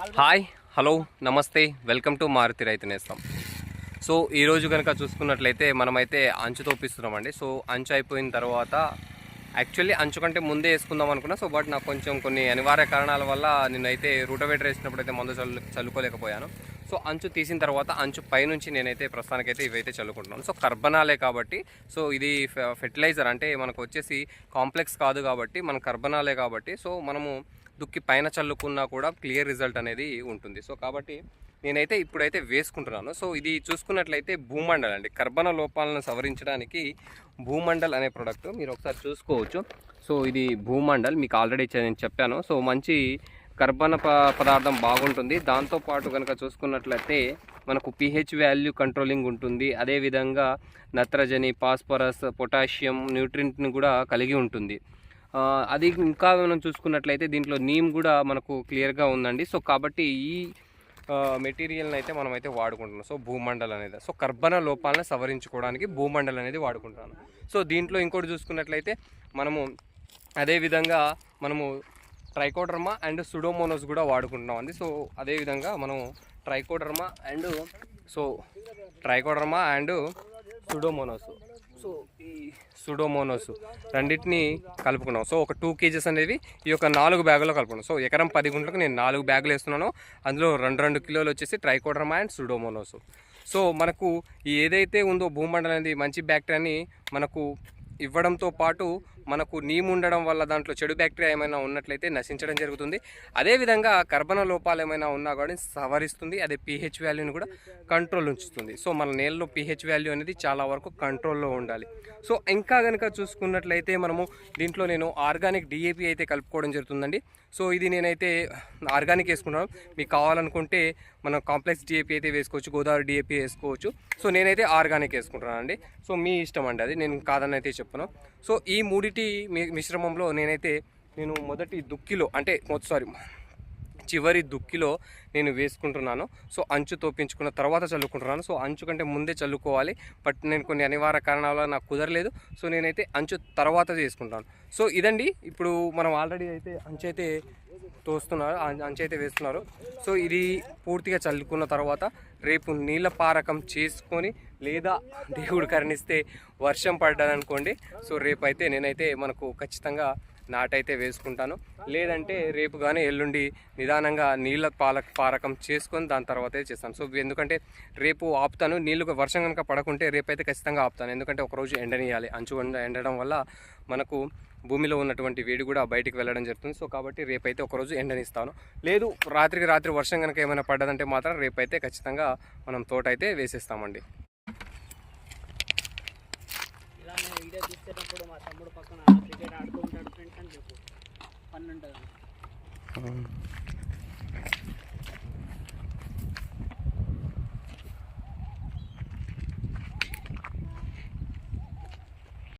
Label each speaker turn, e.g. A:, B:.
A: Hi hello నమస్తే welcome to Maruti Raitu Nestham. So ఈరోజు కనుక చూసుకున్నట్లయితే మనమైతే అంచు తోపిస్తున్నామండి. సో అంచు అయిపోయిన తర్వాత యాక్చువల్లీ అంచు కంటే ముందే వేసుకుందాం అనుకున్నా. సో బట్ నాకు కొంచెం కొన్ని అనివార్య కారణాల వల్ల నేనైతే రూటవేటర్ వేసినప్పుడు అయితే మందు చల్లు చల్లుకోలేకపోయాను. సో అంచు తీసిన తర్వాత అంచు పైనుంచి నేనైతే ప్రస్తుతానికైతే ఇవైతే చల్లుకుంటున్నాను. సో కర్బనాలే కాబట్టి సో ఇది ఫెర్టిలైజర్ అంటే మనకు వచ్చేసి కాంప్లెక్స్ కాదు కాబట్టి మన కర్బనాలే కాబట్టి సో మనము దుక్కి పైన చల్లుకున్నా కూడా క్లియర్ రిజల్ట్ అనేది ఉంటుంది. సో కాబట్టి నేనైతే ఇప్పుడైతే వేసుకుంటున్నాను. సో ఇది చూసుకున్నట్లయితే భూమండల్ అండి. కర్బన లోపాలను సవరించడానికి భూమండల్ అనే ప్రోడక్ట్ మీరు ఒకసారి చూసుకోవచ్చు. సో ఇది భూమండల్. మీకు ఆల్రెడీ నేను చెప్పాను. సో మంచి కర్బన ప పదార్థం బాగుంటుంది. దాంతోపాటు కనుక చూసుకున్నట్లయితే మనకు పిహెచ్ వాల్యూ కంట్రోలింగ్ ఉంటుంది. అదేవిధంగా నత్రజని ఫాస్ఫరస్ పొటాషియం న్యూట్రింట్ని కూడా కలిగి ఉంటుంది. అది ఇంకా మనం చూసుకున్నట్లయితే దీంట్లో నీమ్ కూడా మనకు క్లియర్గా ఉందండి. సో కాబట్టి ఈ మెటీరియల్ని అయితే మనం అయితే వాడుకుంటున్నాం. సో భూమండలం అనేది. సో కర్బన లోపాలను సవరించుకోవడానికి భూమండలం అనేది వాడుకుంటున్నాను. సో దీంట్లో ఇంకోటి చూసుకున్నట్లయితే మనము అదేవిధంగా మనము ట్రైకోడర్మా అండ్ సుడోమోనోస్ కూడా వాడుకుంటున్నాం అండి. సో అదేవిధంగా మనము Trichoderma and so Trichoderma and Pseudomonas. So Pseudomonas రెండింటిని కలుపుకున్నాం. సో ఒక టూ కేజెస్ అనేవి ఈ యొక్క నాలుగు బ్యాగులో కలుపుకున్నాం. సో ఎకరం పది గుంటలకు నేను నాలుగు బ్యాగులు వేస్తున్నాను. అందులో రెండు రెండు కిలోలు వచ్చేసి ట్రైకోడ్రమా అండ్ సుడోమోనోస్ సో మనకు ఏదైతే ఉందో భూమండలం అనేది మంచి బ్యాక్టీరియాని మనకు ఇవ్వడంతో పాటు మనకు నీమ్ ఉండడం వల్ల దాంట్లో చెడు బ్యాక్టీరియా ఏమైనా ఉన్నట్లయితే నశించడం జరుగుతుంది. అదేవిధంగా కర్బన లోపాలు ఏమైనా ఉన్నా కూడా సవరిస్తుంది. అదే పీహెచ్ వాల్యూని కూడా కంట్రోల్ ఉంచుతుంది. సో మన నేలలో పీహెచ్ వాల్యూ అనేది చాలా వరకు కంట్రోల్లో ఉండాలి. సో ఇంకా కనుక చూసుకున్నట్లయితే మనము దీంట్లో నేను ఆర్గానిక్ డిఏపి అయితే కలుపుకోవడం జరుగుతుందండి. సో ఇది నేనైతే ఆర్గానిక్ వేసుకున్నాను మీకు కావాలనుకుంటే మనం కాంప్లెక్స్ డిఏపి అయితే వేసుకోవచ్చు గోదావరి డిఏపి వేసుకోవచ్చు. సో నేనైతే ఆర్గానిక్ వేసుకుంటున్నాను అండి సో మీ ఇష్టం అండి అది. నేను కాదని అయితే చెప్పను. సో ఈ మూడి మీ- మిశ్రమంలో నేనైతే నేను మొదటి దుక్కిలో అంటే సారీ చివరి దుక్కిలో నేను వేసుకుంటున్నాను. సో అంచు తోపించుకున్న తర్వాత చల్లుకుంటున్నాను. సో అంచు కంటే ముందే చల్లుకోవాలి. బట్ నేను కొన్ని అనివార్య కారణాల వల్ల నాకు కుదరలేదు. సో నేనైతే అంచు తర్వాత చేసుకుంటాను. సో ఇదండి. ఇప్పుడు మనం ఆల్రెడీ అయితే అంచు అయితే తోస్తున్నారు అంచైతే అయితే వేస్తున్నారు. సో ఇది పూర్తిగా చల్లుకున్న తర్వాత రేపు నీళ్ళ పారకం చేసుకొని లేదా దేవుడు కరణిస్తే వర్షం పడ్డదనుకోండి. సో రేపు అయితే నేనైతే మనకు ఖచ్చితంగా నాటైతే వేసుకుంటాను. లేదంటే రేపు కానీ ఎల్లుండి నిదానంగా నీళ్ళ పాల పారకం చేసుకొని దాని తర్వాతే చేస్తాను. సో ఎందుకంటే రేపు ఆపుతాను. నీళ్ళు వర్షం కనుక పడకుంటే రేపైతే ఖచ్చితంగా ఆపుతాను. ఎందుకంటే ఒకరోజు ఎండనియాలి అంచు ఎండడం వల్ల మనకు భూమిలో ఉన్నటువంటి వేడి కూడా బయటికి వెళ్ళడం జరుగుతుంది. సో కాబట్టి రేపైతే ఒకరోజు ఎండనిస్తాను. లేదు రాత్రికి రాత్రి వర్షం కనుక ఏమైనా పడ్డదంటే మాత్రం రేపైతే ఖచ్చితంగా మనం తోట అయితే వేసేస్తామండి
B: ఇలా నేను వీడియో తీసేటప్పుడు మా తమ్ముడు పక్కన క్రికెట్ ఆడుతూ ఉంటాడు ఫ్రెండ్స్ అని చెప్పు. పని ఉంటుంది